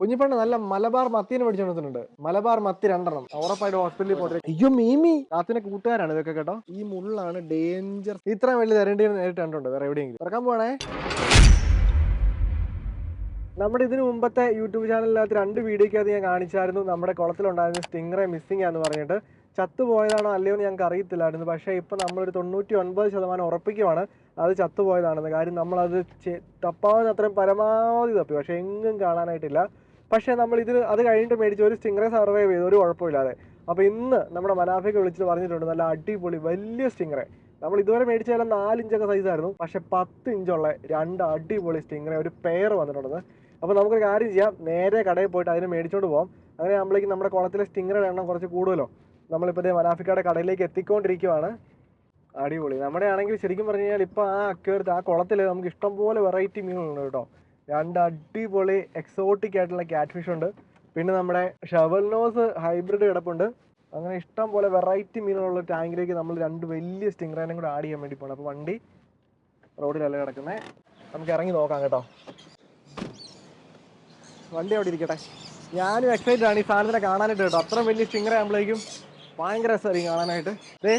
കുഞ്ഞിപ്പെണ്ണ് നല്ല മലബാർ മത്തിനെ പഠിച്ചുകൊണ്ടിട്ടുണ്ട് മലബാർ മത്തി രണ്ടെണ്ണം. ഉറപ്പായിട്ട് ഹോസ്പിറ്റലിൽ പോയിട്ട് അയ്യോ മീമി. കാത്തിന്റെ കൂട്ടുകാരാണ് ഇതൊക്കെ കേട്ടോ. ഈ മുള്ളാണ് ഡേഞ്ചർ ഇത്ര വലിയ തരേണ്ടി നേരിട്ട് കണ്ടുണ്ട് വേറെ എവിടെയെങ്കിലും. ഇറക്കാൻ പോണേ നമ്മുടെ ഇതിനു മുമ്പത്തെ യൂട്യൂബ് ചാനലിനകത്ത് രണ്ട് വീഡിയോക്കകത്ത് ഞാൻ കാണിച്ചായിരുന്നു. നമ്മുടെ കുളത്തിലുണ്ടായിരുന്ന സ്റ്റിംഗറെ മിസ്സിംഗ് ആന്ന് പറഞ്ഞിട്ട്. ചത്തുപോയതാണോ അല്ലയോ എന്ന് ഞങ്ങൾക്ക് അറിയത്തില്ലായിരുന്നു. പക്ഷേ ഇപ്പം നമ്മളൊരു തൊണ്ണൂറ്റി ഒൻപത് ശതമാനം ഉറപ്പിക്കുവാണ്. അത് ചത്തുപോയതാണെന്ന്. കാര്യം നമ്മളത് തപ്പാവുന്ന അത്രയും പരമാവധി തപ്പി. പക്ഷേ എങ്ങും കാണാനായിട്ടില്ല. പക്ഷേ നമ്മൾ ഇതിന് അത് കഴിഞ്ഞിട്ട് മേടിച്ച് ഒരു സ്റ്റിംഗറെ സർവൈവ് ചെയ്തു ഒരു കുഴപ്പമില്ലാതെ. അപ്പോൾ ഇന്ന് നമ്മുടെ മനാഫയ്ക്ക് വിളിച്ചിട്ട് പറഞ്ഞിട്ടുണ്ട് നല്ല അടിപൊളി വലിയ സ്റ്റിംഗറെ നമ്മൾ ഇതുവരെ മേടിച്ചാലും നാലിഞ്ചൊക്കെ സൈസായിരുന്നു പക്ഷേ പത്ത് ഇഞ്ചുള്ള രണ്ട് അടിപൊളി സ്റ്റിംഗറെ ഒരു പെയർ വന്നിട്ടുണ്ടെന്ന് അപ്പോൾ നമുക്കൊരു കാര്യം ചെയ്യാം നേരെ കടയിൽ പോയിട്ട് അതിനെ മേടിച്ചുകൊണ്ട് പോകാം അങ്ങനെ നമ്മളേക്ക് നമ്മുടെ കുളത്തിലെ സ്റ്റിംഗറുടെ എണ്ണം കുറച്ച് കൂടുതലോ നമ്മളിപ്പോൾ ഇതേ മനാഫിക്കയുടെ കടയിലേക്ക് എത്തിക്കൊണ്ടിരിക്കുവാണ്. അടിപൊളി. നമ്മുടെ ആണെങ്കിൽ ശരിക്കും പറഞ്ഞു കഴിഞ്ഞാൽ ഇപ്പോൾ ആ അക്വേർത്ത് ആ കുളത്തിൽ നമുക്ക് ഇഷ്ടംപോലെ വെറൈറ്റി മീനുകളുണ്ട് കേട്ടോ. രണ്ട് അടിപൊളി എക്സോട്ടിക് ആയിട്ടുള്ള ക്യാറ്റ് ഫിഷ് ഉണ്ട്. പിന്നെ നമ്മുടെ ഷവൽ നോസ് ഹൈബ്രിഡ് കിടപ്പുണ്ട്. അങ്ങനെ ഇഷ്ടം പോലെ വെറൈറ്റി മീനുകളുള്ള ടാങ്കിലേക്ക് നമ്മൾ രണ്ട് വലിയ സ്റ്റിംഗ്രേനും കൂടെ ആഡ് ചെയ്യാൻ വേണ്ടി പോകണം അപ്പോൾ വണ്ടി റോഡിലല്ല കിടക്കുന്നത് നമുക്ക് ഇറങ്ങി നോക്കാം കേട്ടോ. വണ്ടി അവിടെ ഇരിക്കട്ടെ? ഞാനും എക്സൈറ്റഡ് ആണ് ഈ സാധനത്തിനെ കാണാനായിട്ട് കേട്ടോ. അത്ര വലിയ സ്റ്റിംഗർ ആകുമ്പോഴേക്കും ഭയങ്കര രസമായിരിക്കും കാണാനായിട്ട്. ദേ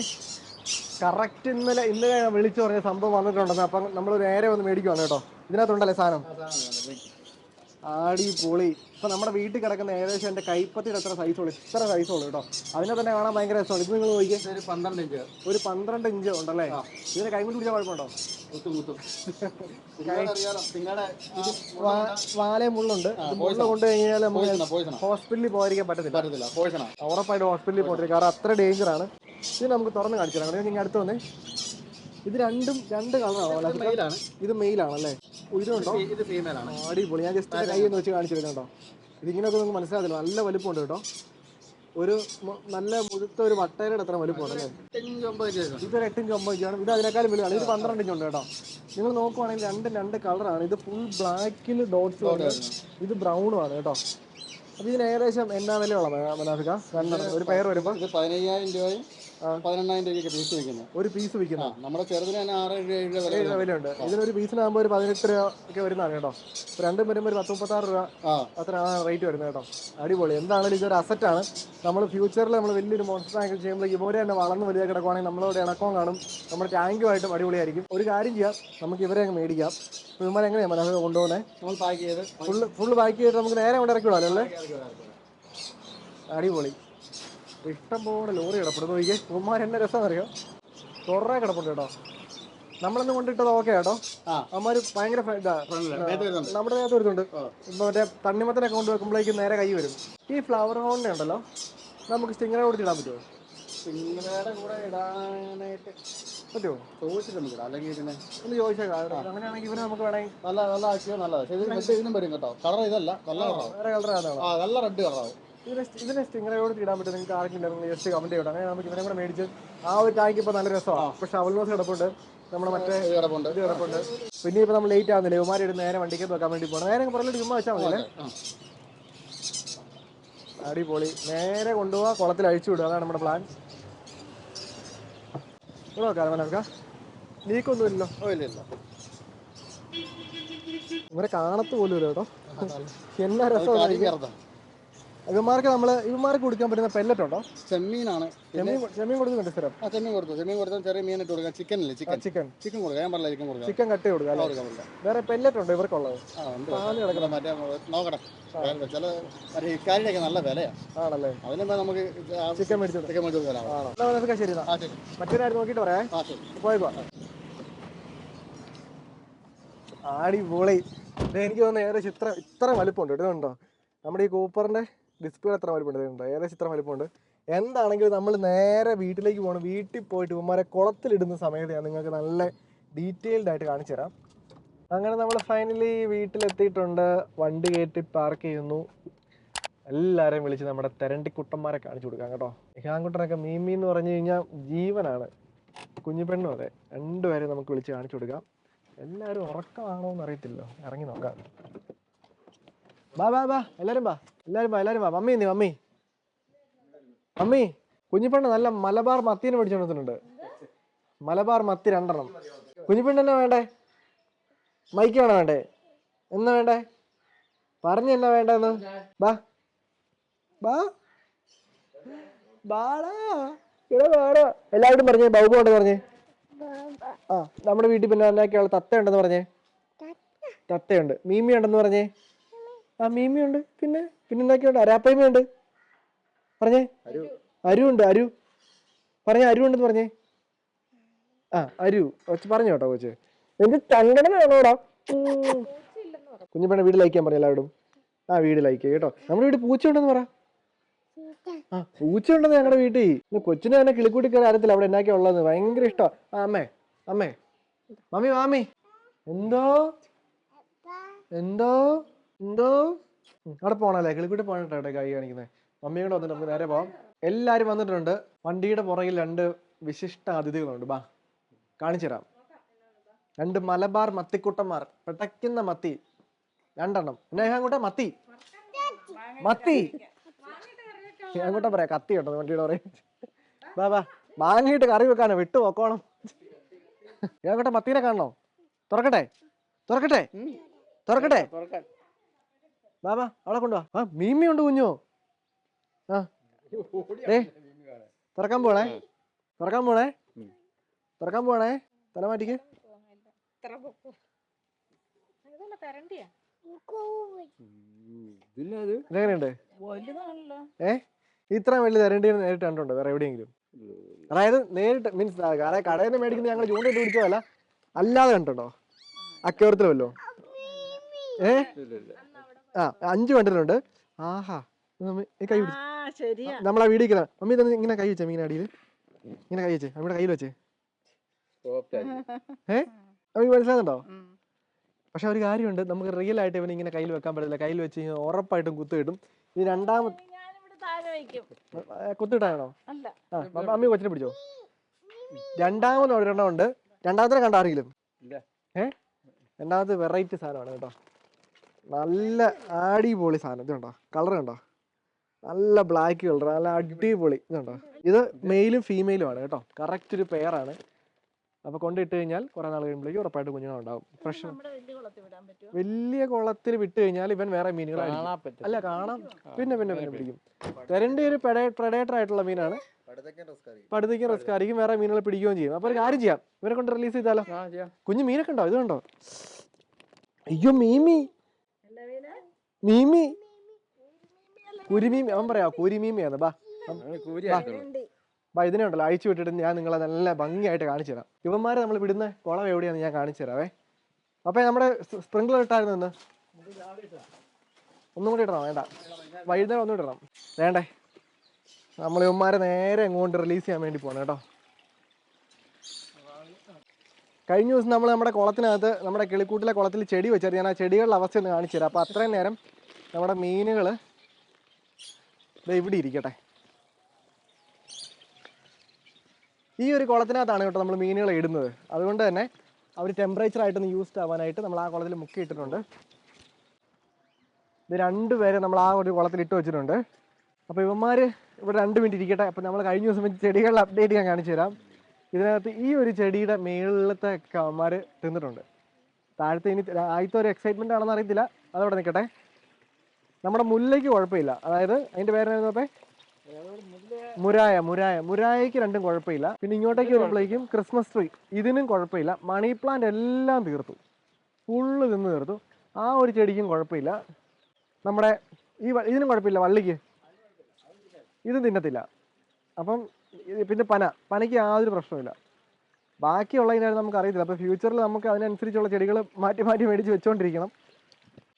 കറക്റ്റ് ഇന്നലെ ഇന്നലെ വിളിച്ചു പറഞ്ഞ സംഭവം വന്നിട്ടുണ്ടെന്ന്. അപ്പം നമ്മൾ നേരെ വന്ന് മേടിക്കുവാണ് കേട്ടോ. ഇതിനകത്തുണ്ടല്ലേ സാധനം? ആടി പൊളി ഇപ്പൊ നമ്മുടെ വീട്ടിൽ കിടക്കുന്ന ഏകദേശം എന്റെ കൈപ്പത്തിന്റെ എത്ര സൈസ് സൈസുള്ളൂ ഇത്ര സൈസുള്ളൂ കേട്ടോ. അതിനെ തന്നെ കാണാൻ ഭയങ്കര രസമാണ്. ഇത് നിങ്ങൾ നോക്കിയേ ഒരു പന്ത്രണ്ട് ഇഞ്ച്. ഒരു പന്ത്രണ്ട് ഇഞ്ച് ഉണ്ടല്ലേ? ഇതിന് കൈമുട്ടി പിടിച്ച കുഴപ്പമുണ്ടോ? വാലേ മുള്ളുണ്ട്. മുള്ള കൊണ്ട് കഴിഞ്ഞാൽ നമുക്ക് ഹോസ്പിറ്റലിൽ പോകാതിരിക്കാൻ പറ്റത്തില്ല. ഉറപ്പായിട്ട് ഹോസ്പിറ്റലിൽ പോകത്തില്ല കാരണം അത്ര ഡേഞ്ചർ ആണ്. ഇത് നമുക്ക് തുറന്ന് കാണിച്ചു തരാം. ഇങ്ങനെ അടുത്ത് വന്നേ. ഇത് രണ്ടും രണ്ട് കളറാണോ മെയിലാണ് ഇത് മെയിലാണല്ലേ ഇതുണ്ടോ ഇത് ഫീമെയിൽ ആണ്. അടിപൊളി. ഞാൻ ജസ്റ്റ് കൈ ഒന്ന് വെച്ച് കാണിച്ചു തരുന്നുണ്ടോ ഇതിങ്ങനെയൊക്കെ നിങ്ങൾക്ക് മനസ്സിലാകില്ല നല്ല വലുപ്പമുണ്ട് കേട്ടോ. ഒരു നല്ല മുഴുത്ത ഒരു വട്ടയുടെ അത്ര വലുപ്പമുണ്ട് അല്ലേ? ഇതൊരു എട്ടിഞ്ച് ഒമ്പത് ഇഞ്ചാണ് ഇത് അതിനേക്കാളും വലുതാണ്. ഇത് പന്ത്രണ്ട് ഇഞ്ചുണ്ട് കേട്ടോ. നിങ്ങൾ നോക്കുവാണെങ്കിൽ രണ്ടും രണ്ട് കളറാണ്. ഇത് ഫുൾ ബ്ലാക്കിൽ ഡോട്ട്സ് ഇത് ബ്രൗണും ആണ് കേട്ടോ. അപ്പൊ ഇതിന് ഏകദേശം എന്നാ വിലയുള്ള മനാഫിക്ക രണ്ടെണ്ണം. ഒരു പെയർ വരുമ്പോൾ പതിനയ്യായിരം രൂപയും പതിനെണ്ണായിരം രൂപയ്ക്ക് പീസ് വിൽക്കുന്നത് ഒരു പീസ് വിൽക്കുന്നത് നമ്മുടെ ചെറുതിന് തന്നെ ആറ് ഏഴ് രൂപ ഏഴ് രൂപ വിലയുണ്ട്. ഇതിനൊരു പീസിനാകുമ്പോൾ ഒരു പതിനെട്ട് രൂപ ഒക്കെ വരുന്നതാണ് കേട്ടോ. രണ്ടും വരുമ്പോൾ ഒരു പത്ത് മുപ്പത്താറ് രൂപ ആ. അത്ര റേറ്റ് വരുന്നത് കേട്ടോ. അടിപൊളി. എന്താണെങ്കിലും ഇതൊരു അസറ്റാണ് നമ്മൾ ഫ്യൂച്ചറിൽ നമ്മൾ വലിയൊരു മോൺസ്റ്റർ ടാങ്ക് ചെയ്യുമ്പോൾ ഇവരെ തന്നെ വളർന്ന് വലിയ കിടക്കുവാണെങ്കിൽ നമ്മളോട് ഇണക്കവും കാണും. നമ്മുടെ ടാങ്കുമായിട്ടും അടിപൊളിയായിരിക്കും. ഒരു കാര്യം ചെയ്യാം. നമുക്ക് ഇവരെ അങ്ങ് മേടിക്കാം. വിമാനം എങ്ങനെയാണ് മനസ്സിൽ കൊണ്ടുപോകുന്നത് നമ്മൾ പാക്ക് ചെയ്ത് ഫുള്ള് ഫുള്ള് ബാക്കി ചെയ്തിട്ട് നമുക്ക് നേരെ കൊണ്ട് ഇറക്കി വിടാമല്ലോ അല്ലേ? അടിപൊളി. ഇഷ്ടം പോലെ ലോറി കിടപ്പുണ്ട്. നോക്കിയേ ഉമ്മാർ എന്നെ രസം അറിയോ കുറേ കിടപ്പുണ്ട് കേട്ടോ. നമ്മളൊന്നും കൊണ്ടിട്ടത് ഓക്കെ കേട്ടോ അമ്മമാര് ഭയങ്കര നമ്മുടെ നേരത്തെ വരുന്നുണ്ട്. മറ്റേ തണ്ണിമത്തനൊക്കെ കൊണ്ട് വെക്കുമ്പോഴേക്കും നേരെ കൈ വരും. ഈ ഫ്ലവർ ഹോണിന്റെ ഉണ്ടല്ലോ നമുക്ക് സ്റ്റിങ്ങറെ കൂടി ഇടാൻ പറ്റുമോ സ്റ്റിങ്ങറയുടെ കൂടെ ഇടാനായിട്ട് പറ്റുമോ ചോദിച്ചിട്ടുണ്ട് നമുക്ക്. അല്ലെങ്കിൽ ഇതിനെ ഒന്ന് ചോദിച്ചേക്കാം അങ്ങനെയാണെങ്കിൽ ഇവരെ നമുക്ക് വേണമെങ്കിൽ നല്ല നല്ല ആക്കിയോ നല്ലതാണ് ഇതിനും വരും കേട്ടോ. കളർ ഇതല്ല. നല്ല കളറാവും വേറെ കളർ ആ നല്ല റെഡ് കളറാവും ഇതിനെ സ്റ്റിങ്ങറയോട് തീടാൻ പറ്റും. നിങ്ങൾക്ക് ആർക്കും ജസ്റ്റ് കമന്റ് ചെയ്യണം. അങ്ങനെ നമുക്ക് ഇവനെ കൂടെ മേടിച്ച് ആ ഒരു ടാങ്ക് ഇപ്പൊ നല്ല രസമാണ്. പക്ഷെ അവൽമോസ് കിടപ്പുണ്ട്. നമ്മുടെ മറ്റേ കിടപ്പുണ്ട്. കിടപ്പുണ്ട്. പിന്നെ ഇപ്പൊ നമ്മൾ ലേറ്റ് ആവുന്നില്ല? ഇവന്മാരെ ഇടുന്ന നേരെ വണ്ടിക്ക് വെക്കാൻ വേണ്ടി പോകണം. നേരെ പറഞ്ഞിട്ട് ചുമ്മാ വെച്ചാൽ മതി അടിപൊളി. നേരെ കൊണ്ടുപോവാ. കുളത്തിൽ അഴിച്ചു വിടുക അതാണ് നമ്മുടെ പ്ലാൻ ഇവിടെ നോക്കാം ഓ ഇല്ല ഇല്ല. ഇവരെ കാണത്ത് പോലും ഇല്ല കേട്ടോ. എന്നാ രസം ഇവന്മാർക്ക് നമ്മൾ ഇവന്മാർക്ക് കൊടുക്കാൻ പറ്റുന്ന പെല്ലറ്റ് ഉണ്ടോ? ചെമ്മീനാണ്. ചെമ്മീൻ ചെമ്മീൻ കൊടുക്കുന്നുണ്ട് സ്ഥിരം ആ ചെമ്മീൻ കൊടുത്തു ചെമ്മീൻ കൊടുത്താൽ ചെറിയ മീൻ ഇട്ട് കൊടുക്കാം. ചിക്കൻ അല്ലേ ചിക്കൻ ചിക്കൻ ചിക്കൻ കൊടുക്കാം. ഞാൻ പറഞ്ഞില്ല ചിക്കൻ കൊടുക്കാം. ചിക്കൻ കട്ട് കൊടുക്കാം കൊടുക്കാം വേറെ പെല്ലറ്റ് ഉണ്ടോ ഇവർക്കുള്ളത്? ആ ഉണ്ട്. മറ്റേ നോക്കണം ചില ഇക്കാരിയൊക്കെ നല്ല ആണല്ലേ? നമുക്ക് ചിക്കൻ മേടിച്ചു ചിക്കൻ മേടിച്ചു ആണോ? ശരി നോക്കിയിട്ട് പറയാം. പോയിക്കോ ആടി പൊളി എനിക്ക് തോന്നുന്നു ഏകദേശം ഇത്ര ഇത്ര വലുപ്പമുണ്ട്. ഇതുണ്ടോ നമ്മുടെ ഈ കൂപ്പറിന്റെ ഡിസ്പ്ലേ എത്ര വലിപ്പമുണ്ട്? ഏകദേശം ഇത്ര വലിപ്പമുണ്ട്. എന്താണെങ്കിലും നമ്മൾ നേരെ വീട്ടിലേക്ക് പോകണം. വീട്ടിൽ പോയിട്ട് ഇവന്മാരെ കുളത്തിലിടുന്ന സമയത്ത് ഞാൻ നിങ്ങൾക്ക് നല്ല ഡീറ്റെയിൽഡ് ആയിട്ട് കാണിച്ചു തരാം. അങ്ങനെ നമ്മൾ ഫൈനലി വീട്ടിലെത്തിയിട്ടുണ്ട്. വണ്ടി കയറ്റി പാർക്ക് ചെയ്യുന്നു. എല്ലാവരെയും വിളിച്ച് നമ്മുടെ തെരണ്ടിക്കുട്ടന്മാരെ കാണിച്ചു കൊടുക്കാം കേട്ടോ. ഇഹാൻകുട്ടനൊക്കെ മീമി എന്ന് പറഞ്ഞു കഴിഞ്ഞാൽ ജീവനാണ്. കുഞ്ഞുപെണ്ണും അതെ. രണ്ടുപേരെയും നമുക്ക് വിളിച്ച് കാണിച്ചു കൊടുക്കാം. എല്ലാവരും ഉറക്കമാണോ എന്നറിയത്തില്ലോ ഇറങ്ങി നോക്കാം. ബാ ബാ ബാ എല്ലാവരും വാ. എല്ലാവരും വാ എല്ലാവരും വാ. മമ്മി നീ മമ്മി. മമ്മി കുഞ്ഞിപ്പെണ്ണ് നല്ല മലബാർ മത്തീനെ പഠിച്ചുകൊണ്ടിട്ടുണ്ട് മലബാർ മത്തി രണ്ടെണ്ണം. കുഞ്ഞിപ്പണ്ണ എന്നാ വേണ്ടേ? മൈക്ക് വേണോ വേണ്ടേ? എന്നാ വേണ്ടേ? പറഞ്ഞു എന്നാ വേണ്ടെന്ന്? ബാ ബാ ബാടാ ഇവിടെ ബാടാ എല്ലാവരും പറഞ്ഞേ ബൗബു ഉണ്ടെന്ന് പറഞ്ഞേ. ആ നമ്മുടെ വീട്ടിൽ പിന്നെ എന്നാക്കിയുള്ള തത്ത ഉണ്ടെന്ന് പറഞ്ഞേ. തത്തയുണ്ട്. മീമി ഉണ്ടെന്ന് പറഞ്ഞേ. ആ മീമിയുണ്ട്. പിന്നെ പിന്നെ എന്തൊക്കെയുണ്ട്? അരാപ്പയ്മയുണ്ട് പറഞ്ഞേ. അരു. ഉണ്ട് അരു. പറഞ്ഞേ അരു ഉണ്ടെന്ന് പറഞ്ഞേ. ആ അരു. കൊച്ചു പറഞ്ഞു കേട്ടോ കൊച്ച്. എന്ത് ചങ്കടന വേണോടാ കുഞ്ഞുപെണ്ണ വീട് ചെയ്യാൻ പറഞ്ഞു എല്ലാവരും ആ വീട് ലൈക്ക് കേട്ടോ. നമ്മുടെ വീട് പൂച്ച ഉണ്ടെന്ന് പറ. ആ പൂച്ച ഉണ്ടെന്ന് ഞങ്ങളുടെ വീട്ടിൽ. ഇന്ന് കൊച്ചിനെ തന്നെ കിളിക്കൂട്ടി കയറി അറിയത്തില്ല. അവിടെ എന്നാക്കിയാ ഉള്ളത് ഭയങ്കര ഇഷ്ടമാണ് ആ അമ്മേ അമ്മേ. മമ്മി മാമി. എന്തോ? എന്തോ? എന്തോ? അവിടെ പോണല്ലേ? കിളിക്കൂട്ടി പോകണട്ടെ കൈ കാണിക്കുന്നത് മമ്മിയും കൂടെ വന്നിട്ട് നമുക്ക് നേരെ പോവാം. എല്ലാരും വന്നിട്ടുണ്ട്. വണ്ടിയുടെ പുറകിൽ രണ്ട് വിശിഷ്ട അതിഥികളുണ്ട്. ബാ കാണിച്ചു തരാം. രണ്ട് മലബാർ മത്തിക്കുട്ടന്മാർ. പെട്ടയ്ക്കുന്ന മത്തി. രണ്ടെണ്ണം. എന്നാ അങ്ങോട്ടെ മത്തി. മത്തി. അങ്ങോട്ടാ പറയാ കത്തി കേട്ടോ വണ്ടിയുടെ പറയും ബാ ബാ. വാങ്ങിയിട്ട് കറി വെക്കാനോ? വിട്ടു നോക്കോണം ഏങ്ങോട്ടെ മത്തീനെ കാണണോ? തുറക്കട്ടെ? തുറക്കട്ടെ? തുറക്കട്ടെ? ബാ വാ അവളെ കൊണ്ടുവാ ആ മീമി ഉണ്ട് കുഞ്ഞോ. ആ. ഏ തുറക്കാൻ പോണേ. തുറക്കാൻ പോണേ. തുറക്കാൻ പോണേ. തല മാറ്റിക്ക്. ഇതെങ്ങനെയുണ്ട്? ഏ? ഇത്ര വലിയ തരണ്ടി നേരിട്ട് കണ്ടുണ്ടോ വേറെ എവിടെയെങ്കിലും? അതായത് നേരിട്ട് മീൻസ് കടയിൽ കടയിൽ നിന്ന് മേടിക്കുന്ന ഞങ്ങൾ ചൂണ്ടി പിടിച്ചതല്ല അല്ലാതെ കണ്ടുണ്ടോ അക്കേറത്തിലല്ലോ ഏഹ് ഏ? ആ അഞ്ച് കണ്ടിട്ടുണ്ട് ആഹാ ഈ കൈ പിടിച്ച് ആ ശരിയാ. നമ്മളാ വീടിക്കല മമ്മി തന്നെ ഇങ്ങനെ കൈ വെച്ചേ ഇങ്ങനെ അടിയിൽ. ഇങ്ങനെ കൈ വെച്ചേ നമ്മുടെ കയ്യിൽ വെച്ചേ. ഏ? നമുക്ക് മനസ്സിലാകുന്നുണ്ടോ. പക്ഷെ ഒരു കാര്യമുണ്ട്. നമുക്ക് റിയൽ ആയിട്ട് ഇവന് ഇങ്ങനെ കയ്യിൽ വെക്കാൻ പറ്റില്ല കയ്യിൽ വെച്ച് കഴിഞ്ഞാൽ ഉറപ്പായിട്ടും കുത്തു കിട്ടും. ഇത് രണ്ടാമത് ഞാനിവിടെ താഴെ വയ്ക്കും. കുത്തിട്ടാണോ അമ്മി കൊച്ചിനെ പിടിച്ചോ? രണ്ടാമത് ഒരെണ്ണം ഉണ്ട്. രണ്ടാമത്തെ കണ്ടോ ആരെങ്കിലും ഇല്ല. ഏ? രണ്ടാമത് വെറൈറ്റി സാധനമാണ് കേട്ടോ. നല്ല അടിപൊളി സാധനം. ഇത് കണ്ടോ? കളർ കണ്ടോ? നല്ല ബ്ലാക്ക് കളർ നല്ല അടിപൊളി. ഇതുണ്ടോ ഇത് മെയിലും ഫീമെയിലും ആണ് കേട്ടോ. കറക്റ്റ് ഒരു പെയറാണ് അപ്പൊ കൊണ്ടിട്ട് കഴിഞ്ഞാൽ കുറെ നാൾ കഴിയുമ്പോഴേക്കും ഉറപ്പായിട്ട് കുഞ്ഞുങ്ങളുണ്ടാവും. ഫ്രഷ് വലിയ കുളത്തിൽ വിട്ട് കഴിഞ്ഞാൽ ഇവൻ വേറെ മീനുകളായിരിക്കും അല്ല കാണാം. പിന്നെ പിന്നെ പിന്നെ പിടിക്കും. തെരണ്ടി ഒരു പ്രഡേറ്റർ ആയിട്ടുള്ള മീനാണ്. പടുത്തേക്കും റിസ്ക് ആയിരിക്കും വേറെ മീനുകളെ പിടിക്കുകയും ചെയ്യും. അപ്പൊ ഒരു കാര്യം ചെയ്യാം. ഇവരെ കൊണ്ട് റിലീസ് ചെയ്താലോ? കുഞ്ഞു മീനൊക്കെ ഉണ്ടോ? ഇത് കണ്ടോ? അയ്യോ മീമി മീമി. കുരുമീമി അവൻ പറയാ കുരുമീമിയാണ് ബാ. ബാ. ഇതിനെ ഉണ്ടല്ലോ അഴിച്ചു വിട്ടിട്ട് ഞാൻ നിങ്ങളെ നല്ല ഭംഗിയായിട്ട് കാണിച്ചു തരാം. ഇവന്മാരെ നമ്മൾ വിടുന്ന കുളം എവിടെയാന്ന് ഞാൻ കാണിച്ചു തരാവേ. അപ്പൊ നമ്മുടെ സ്പ്രിംഗ്ലർ ഇട്ടായിരുന്നു ഇന്ന്. ഒന്നും കൂടി ഇടണം വേണ്ട. വൈകുന്നേരം ഒന്നും ഇടണം. വേണ്ടേ? നമ്മൾ ഇവന്മാരെ നേരെ ഇങ്ങോട്ട് റിലീസ് ചെയ്യാൻ വേണ്ടി പോകണം കേട്ടോ. കഴിഞ്ഞ ദിവസം നമ്മൾ നമ്മുടെ കുളത്തിനകത്ത് നമ്മുടെ കിളിക്കൂട്ടിലെ കുളത്തിൽ ചെടി വെച്ചത് ഞാൻ ആ ചെടികളുടെ അവസ്ഥ ഒന്ന് കാണിച്ചു തരാം. അപ്പോൾ അത്രയും നേരം നമ്മുടെ മീനുകൾ ഇവിടെ ഇരിക്കട്ടെ. ഈ ഒരു കുളത്തിനകത്താണ് കേട്ടോ നമ്മൾ മീനുകളെ ഇടുന്നത്. അതുകൊണ്ട് തന്നെ അവർ ടെമ്പറേച്ചർ ആയിട്ടൊന്ന് യൂസ്ഡ് ആവാനായിട്ട് നമ്മൾ ആ കുളത്തിൽ മുക്കി ഇട്ടിട്ടുണ്ട്. ഇത് രണ്ടുപേരെ നമ്മൾ ആ ഒരു കുളത്തിൽ ഇട്ട് വെച്ചിട്ടുണ്ട്. അപ്പോൾ ഇവന്മാർ ഇവിടെ രണ്ട് മിനിറ്റ് ഇരിക്കട്ടെ. അപ്പോൾ നമ്മൾ കഴിഞ്ഞ ദിവസം ചെടികളുടെ അപ്ഡേറ്റ് ഞാൻ കാണിച്ചു തരാം. ഇതിനകത്ത് ഈ ഒരു ചെടിയുടെ മേളിലത്തെ അവന്മാർ തിന്നിട്ടുണ്ട്. താഴത്തെ ഇനി ആദ്യത്തെ ഒരു എക്സൈറ്റ്മെന്റ് ആണെന്ന് അറിയത്തില്ല. അതവിടെ നിൽക്കട്ടെ. നമ്മുടെ മുല്ലയ്ക്ക് കുഴപ്പമില്ല. അതായത് അതിന്റെ അപ്പേ? മുരായ മുരായ. മുരായക്ക് രണ്ടും കുഴപ്പമില്ല. പിന്നെ ഇങ്ങോട്ടേക്ക് വരുമ്പോഴേക്കും ക്രിസ്മസ് ട്രീ ഇതിനും കുഴപ്പമില്ല. മണി പ്ലാന്റ് എല്ലാം തീർത്തു. ഫുള്ള് തിന്ന് തീർത്തു. ആ ഒരു ചെടിക്കും കുഴപ്പമില്ല. നമ്മുടെ ഈ ഇതിനും കുഴപ്പമില്ല. വള്ളിക്ക്. ഇതും തിന്നത്തില്ല. അപ്പം പിന്നെ പന പനയ്ക്ക് യാതൊരു പ്രശ്നമില്ല ബാക്കിയുള്ള ഇതിനെ നമുക്ക് അറിയത്തില്ല അപ്പോൾ ഫ്യൂച്ചറിൽ നമുക്ക് അതിനനുസരിച്ചുള്ള ചെടികൾ മാറ്റി മാറ്റി മേടിച്ച് വെച്ചുകൊണ്ടിരിക്കണം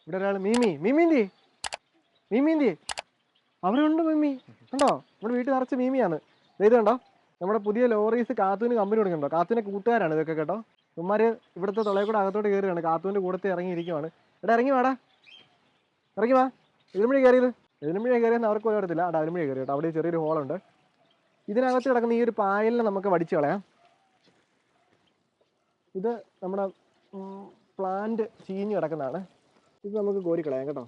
ഇവിടെ ഒരാൾ മീമി മീമീന്തി മീമിന്തി. അവരുണ്ട് മീമി. ഉണ്ടോ നമ്മുടെ വീട്ടിൽ നിറച്ച് മീമിയാണ്. ഇത് കണ്ടോ? നമ്മുടെ പുതിയ ലോറീസ് കാത്തൂന് കമ്പനി കൊടുക്കുന്നുണ്ടോ? കാത്തൂന്റെ കൂട്ടുകാരാണ് ഇതൊക്കെ കേട്ടോ. ഇവന്മാർ ഇവിടുത്തെ തൊളയിൽ കൂടെ അകത്തോട്ട് കയറുകയാണ്. കാത്തൂന്റെ കൂടത്തെ ഇറങ്ങിയിരിക്കുവാണ്. എടാ ഇറങ്ങി വാടാ. ഇറങ്ങി വാ. എതിരുമഴി കയറിയത്. എതിരുമഴി കയറിയെന്ന് അവർക്ക് പോയി അറിയത്തില്ല. അവിടെ അരുമഴി കയറി കേട്ടോ. അവിടെ ചെറിയൊരു ഹോളുണ്ട് ഇതിനകത്ത് കിടക്കുന്ന ഈ ഒരു പായലിനെ നമുക്ക് വടിച്ചു കളയാം. ഇത് നമ്മുടെ പ്ലാന്റ് ചീഞ്ഞ് കിടക്കുന്നതാണ്. ഇത് നമുക്ക് കോരി കളയാം കേട്ടോ.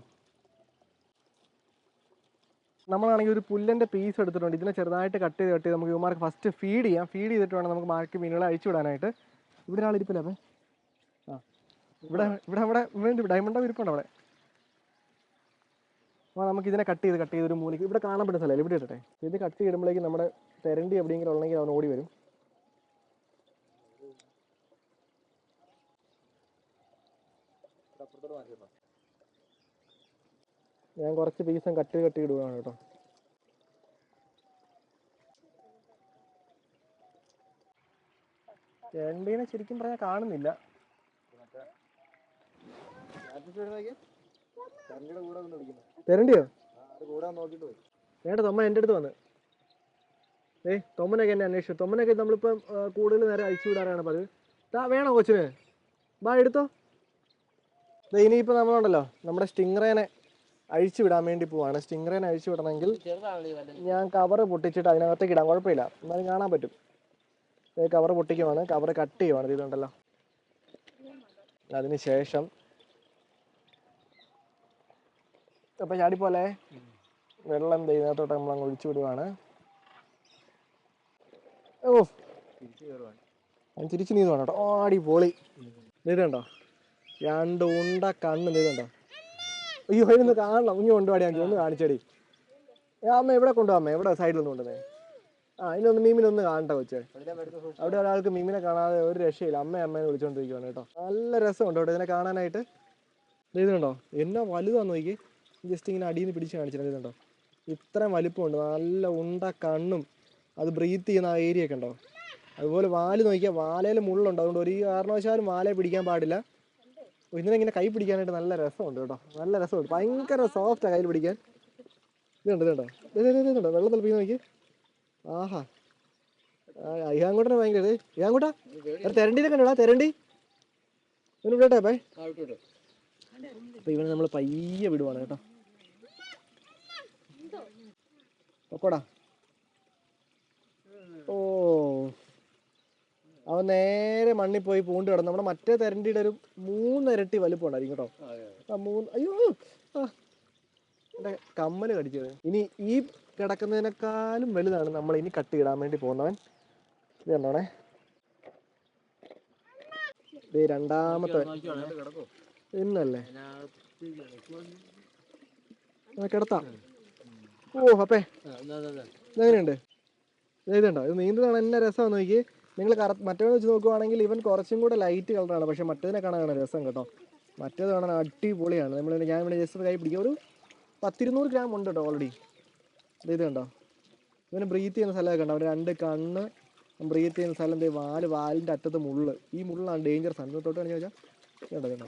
നമ്മളാണെങ്കിൽ ഒരു പുല്ലിന്റെ പീസ് എടുത്തിട്ടുണ്ട്. ഇതിനെ ചെറുതായിട്ട് കട്ട് ചെയ്ത് കട്ട് ചെയ്ത് നമുക്ക് യുമാർക്ക് ഫസ്റ്റ് ഫീഡ് ചെയ്യാം. ഫീഡ് ചെയ്തിട്ട് വേണം നമുക്ക് ബാക്കി മീനുകളെ അഴിച്ചു വിടാനായിട്ട്. ഇവിടെ ആളിരിപ്പില്ല അപ്പം ആ. ഇവിടെ ഇവിടെ അവിടെ ഡയമണ്ടോ ഇരിപ്പുണ്ട് അവിടെ. അപ്പോൾ നമുക്ക് ഇതിനെ കട്ട് ചെയ്ത് കട്ട് ചെയ്ത് ഒരു മൂലയ്ക്ക് ഇവിടെ കാണാൻ പറ്റുന്ന സ്ഥലം ഇവിടെ ഇട്ടെ ഇത് കട്ട് ചെയ്യുമ്പോഴേക്കും നമ്മുടെ തെരണ്ടി എവിടെയെങ്കിലും ഉള്ളെങ്കിൽ അവൻ ഓടി വരും. ഞാൻ കുറച്ച് പീസും കട്ട് കട്ട് ഇടുകയാണ് കേട്ടോ. തെരണ്ടീനെ ശരിക്കും പറഞ്ഞാൽ കാണുന്നില്ല കരണ്ടിയുടെ കൂടെ ഒന്ന് പിടിക്കുന്നു തെരണ്ടിയോ വേണ്ട തൊമ്മൻ എന്റെ അടുത്ത് വന്ന്. ഏയ് തൊമ്മനൊക്കെ എന്നെ അന്വേഷിച്ചു. തൊമ്മനൊക്കെ നമ്മളിപ്പം കൂടുതൽ നേരം അഴിച്ചു വിടാറാണ് പതിവ്. താ വേണോ കൊച്ചിന്? ബാ എടുത്തോ. ദേ ഇനിയിപ്പോൾ നമ്മളുണ്ടല്ലോ. നമ്മുടെ സ്റ്റിംഗ്രേനെ അഴിച്ചു വിടാൻ വേണ്ടി പോവാണ്. സ്റ്റിംഗ്രേനെ അഴിച്ചു വിടണമെങ്കിൽ ഞാൻ കവർ പൊട്ടിച്ചിട്ട് അതിനകത്തേക്ക് ഇടാം. കുഴപ്പമില്ല. എന്നാലും കാണാൻ പറ്റും. കവർ പൊട്ടിക്കുവാണ്. കവർ കട്ട് ചെയ്യുവാണ്. ഇത് ഇതുണ്ടല്ലോ. അതിന് അപ്പോൾ ചാടിപ്പോലെ വെള്ളം ദൈവത്തോട്ട് നമ്മൾ അങ്ങ് ഒഴിച്ചു വിടുവാണ്. ഓ. ഞാൻ തിരിച്ചു നീന്തുവാണ് കേട്ടോ. ആടി പൊളി നീതണ്ടോ രണ്ട് ഉണ്ട കണ്ണ് നീതണ്ടോ അയ്യോ ഒന്ന് കാണണം. ഇനി കൊണ്ടുപാടി ഞാൻ ഒന്ന് കാണിച്ചടി. അമ്മ എവിടെ കൊണ്ടുപോകാം അമ്മ? എവിടെ സൈഡിൽ നിന്ന് കൊണ്ടുവന്നേ? ആ ഇതിനൊന്ന് മീമിനൊന്ന് കാണട്ടെ കൊച്ചേ? അവിടെ ഒരാൾക്ക് മീമിനെ കാണാതെ ഒരു രക്ഷയില്ല. അമ്മ അമ്മേനെ വിളിച്ചോണ്ടിരിക്കുവാണ് കേട്ടോ. നല്ല രസമുണ്ട് കേട്ടോ ഇതിനെ കാണാനായിട്ട്. ഇതുണ്ടോ എന്നാ വലുതാന്ന് നോക്കി ജസ്റ്റ് ഇങ്ങനെ അടിയിൽ നിന്ന് പിടിച്ച് കാണിച്ചിട്ടുണ്ടോ ഇത്രയും വലിപ്പമുണ്ട്. നല്ല ഉണ്ട കണ്ണും അത് ബ്രീത്ത് ചെയ്യുന്ന ആ ഏരിയ ഒക്കെ ഉണ്ടോ? അതുപോലെ വാൽ നോക്കിയാൽ വാലയിൽ മുള്ളുണ്ട്. അതുകൊണ്ട് ഒരു കാരണവശാലും വാലയെ പിടിക്കാൻ പാടില്ല. അപ്പോൾ ഇതിനെ ഇങ്ങനെ കൈ പിടിക്കാനായിട്ട് നല്ല രസമുണ്ട് കേട്ടോ. നല്ല രസമുണ്ട്. ഭയങ്കര സോഫ്റ്റാണ് കയ്യിൽ പിടിക്കാൻ. ഇതുണ്ട് ഇതുണ്ടോ ഇത് ഇത് ഇത് ഇതുണ്ടോ വെള്ളം തിളപ്പിക്കുന്ന നോക്കി ആഹാ. അയ്യാങ്കൂട്ടനെ ഭയങ്കര അയ്യാങ്കൂട്ടാ തെരണ്ടിനെ കണ്ടോടാ തെരണ്ടി. ഇവന് വിടട്ടെ അപ്പൊ. ഇവനെ നമ്മൾ പയ്യെ വിടുവാണ് കേട്ടോ. പൊക്കോടാ ഓ. അവൻ നേരെ മണ്ണിൽ പോയി പൂണ്ട് കിടന്നു. നമ്മുടെ മറ്റേ തെരണ്ടിയുടെ ഒരു മൂന്നിരട്ടി വലിപ്പം ഉണ്ടായിരിക്കും കേട്ടോ. ആ മൂന്ന് അയ്യോ എന്റെ കമ്മൽ കടിച്ചത് ഇനി ഈ കിടക്കുന്നതിനേക്കാളും വലുതാണ് നമ്മൾ ഇനി കട്ട് ഇടാൻ വേണ്ടി പോകുന്നവൻ. ഇത് കണ്ടോണേ. ഇത് രണ്ടാമത്തെ ഇന്നല്ലേ കിടത്താം. ഓ അപ്പേ. എങ്ങനെയുണ്ട് എന്താ ഇതുണ്ടോ? ഇത് നീന്തുന്നതാണ് എന്നെ രസമാണ് നോക്കി നിങ്ങൾ കറ മറ്റേ വെച്ച് നോക്കുവാണെങ്കിൽ ഇവൻ കുറച്ചും കൂടെ ലൈറ്റ് കളറാണ് പക്ഷെ മറ്റേതിനെ കാണാനാണ് രസം കേട്ടോ. മറ്റേത് കാണാൻ അടിപൊളിയാണ്. നമ്മൾ ഞാൻ ഇവിടെ ജസ്റ്റ് കൈ പിടിക്കുക ഒരു പത്തിരുന്നൂറ് ഗ്രാം ഉണ്ട് കേട്ടോ ഓൾറെഡി ഇത് കണ്ടോ? ഇവന് ബ്രീത്ത് ചെയ്യുന്ന സ്ഥലമൊക്കെ കണ്ടോ? അവന്റെ രണ്ട് കണ്ണ് ബ്രീത്ത് ചെയ്യുന്ന സ്ഥലം ദേ വാൽ വാലിന്റെ അറ്റത്ത് മുള്ള്. ഈ മുള്ളാണ് ഡേഞ്ചർ സാധനം. തൊട്ട് വെച്ചാൽ കേട്ടോ കേട്ടോ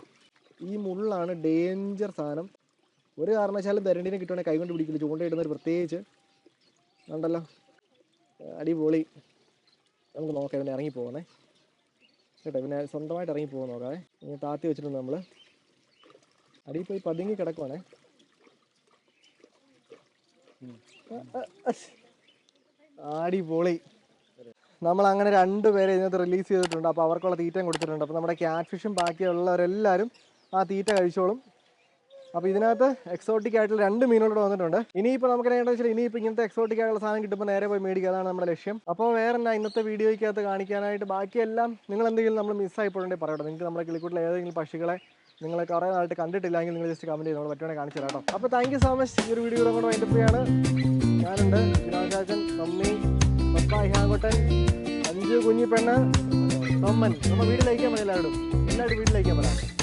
ഈ മുള്ളാണ് ഡേഞ്ചർ സാധനം. ഒരു കാരണവശാലും തരണ്ടീനെ കിട്ടുവാണെങ്കിൽ കൈകൊണ്ട് പിടിക്കില്ല. ചൂണ്ടയിടുന്നവർ പ്രത്യേകിച്ച് ഉണ്ടല്ലോ അടിപൊളി. നമുക്ക് നോക്കാം. ഇവനെ ഇറങ്ങി പോകുന്നേ കേട്ടോ പിന്നെ സ്വന്തമായിട്ട് ഇറങ്ങി പോകാൻ നോക്കാവേ. ഇങ്ങനെ താത്തി വെച്ചിട്ടുണ്ട് നമ്മൾ അടിയിൽ പോയി പതുങ്ങി കിടക്കുവാണേ. അടിപൊളി. നമ്മൾ അങ്ങനെ രണ്ട് പേരെ ഇതിനകത്ത് റിലീസ് ചെയ്തിട്ടുണ്ട്. അപ്പോൾ അവർക്കുള്ള തീറ്റയും കൊടുത്തിട്ടുണ്ട്. അപ്പോൾ നമ്മുടെ ക്യാറ്റ് ഫിഷും ബാക്കിയുള്ളവരെല്ലാവരും ആ തീറ്റ കഴിച്ചോളും. അപ്പോൾ ഇതിനകത്ത് എക്സോട്ടിക് ആയിട്ടുള്ള രണ്ട് മീനുകളോട് വന്നിട്ടുണ്ട്. ഇനിയിപ്പോൾ നമുക്ക് എന്താ വെച്ചാൽ ഇനിയിപ്പോൾ ഇങ്ങനത്തെ എക്സോട്ടിക് ആയിട്ടുള്ള സാധനം കിട്ടുമ്പോൾ നേരെ പോയി മേടിക്കുക. അതാണ് നമ്മുടെ ലക്ഷ്യം. അപ്പോൾ വേറെ എന്നാ ഇന്നത്തെ വീഡിയോയ്ക്കകത്ത് കാണിക്കാനായിട്ട് ബാക്കിയെല്ലാം നിങ്ങൾ എന്തെങ്കിലും നമ്മൾ മിസ്സായി പോയിട്ടുണ്ടെങ്കിൽ പറയട്ടെ. നിങ്ങൾക്ക് നമ്മുടെ കിളിക്കൂട്ടിൽ ഏതെങ്കിലും പക്ഷികളെ നിങ്ങൾ കുറേ നാളായിട്ട് കണ്ടിട്ടില്ലെങ്കിൽ നിങ്ങൾ ജസ്റ്റ് കമന്റ് ചെയ്ത് പറ്റുവാണെങ്കിൽ കാണിച്ചു തരാം കേട്ടോ അപ്പോൾ താങ്ക് യു സോ മച്ച് ഈ ഒരു വീഡിയോ കൂടെ വൈൻഡപ്പ് ചെയ്യാണ്. ഞാനുണ്ട് രാജാജൻ മമ്മി പപ്പ അഞ്ചു കുഞ്ഞി പെണ്ണ് തൊമ്മൻ. നമ്മൾ വീട്ടിലേക്കാൻ പറയാം എല്ലാവരും. എല്ലാവരും വീട്ടിലേക്കാൻ പറയാം